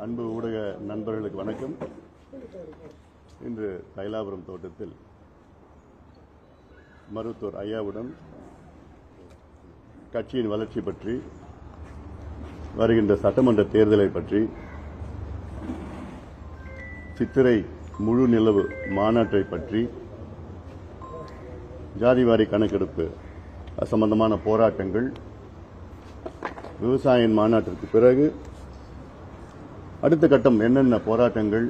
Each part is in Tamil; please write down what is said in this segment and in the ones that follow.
அன்பு ஊடக நண்பர்களுக்கு வணக்கம். இன்று தைலாபுரம் தோட்டத்தில் மருத்துவர் ஐயாவுடன் கட்சியின் வளர்ச்சி பற்றி வருகின்ற சட்டமன்ற தேர்தலை பற்றி சித்திரை முழு நிலவு மாநாட்டை பற்றி ஜாதிவாரி கணக்கெடுப்பு சம்பந்தமான போராட்டங்கள் விவசாயின் மாநாட்டிற்கு பிறகு அடுத்த கட்டம் என்னென்ன போராட்டங்கள்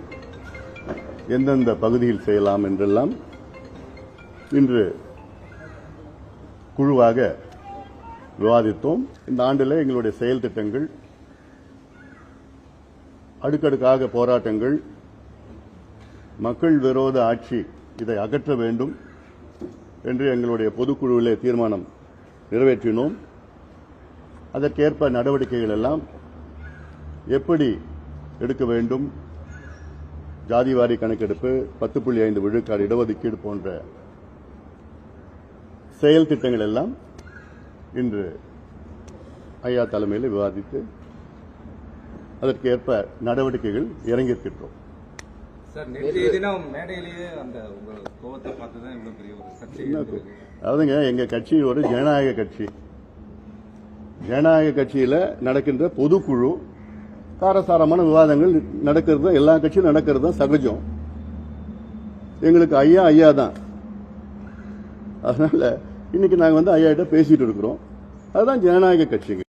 எந்தெந்த பகுதியில் செய்யலாம் என்றெல்லாம் இன்று குழுவாக விவாதித்தோம். இந்த ஆண்டில் எங்களுடைய செயல் திட்டங்கள் அடுக்கடுக்காக போராட்டங்கள் மக்கள் விரோத ஆட்சி இதை அகற்ற வேண்டும் என்று எங்களுடைய பொதுக்குழுவிலே தீர்மானம் நிறைவேற்றினோம். அதற்கேற்ப நடவடிக்கைகள் எல்லாம் எப்படி எடுக்க வேண்டும். ஜாதிவாரி கணக்கெடுப்பு பத்து புள்ளி ஐந்து விழுக்காடு இடஒதுக்கீடு போன்ற செயல் திட்டங்கள் எல்லாம் இன்று ஐயா தலைமையில் விவாதித்து அதற்கேற்ப நடவடிக்கைகள் இறங்கியிருக்கின்றோம். அதாவதுங்க எங்க கட்சி ஒரு ஜனநாயக கட்சி. ஜனநாயக கட்சியில நடக்கின்ற பொதுக்குழு காரசாரமான விவாதங்கள் நடக்கிறது தான். எல்லா கட்சியும் நடக்கிறது தான் சகஜம். எங்களுக்கு ஐயா ஐயா தான். அதனால இன்னைக்கு நாங்கள் வந்து ஐயா கிட்ட பேசிட்டு இருக்கிறோம். அதுதான் ஜனநாயக கட்சிங்க.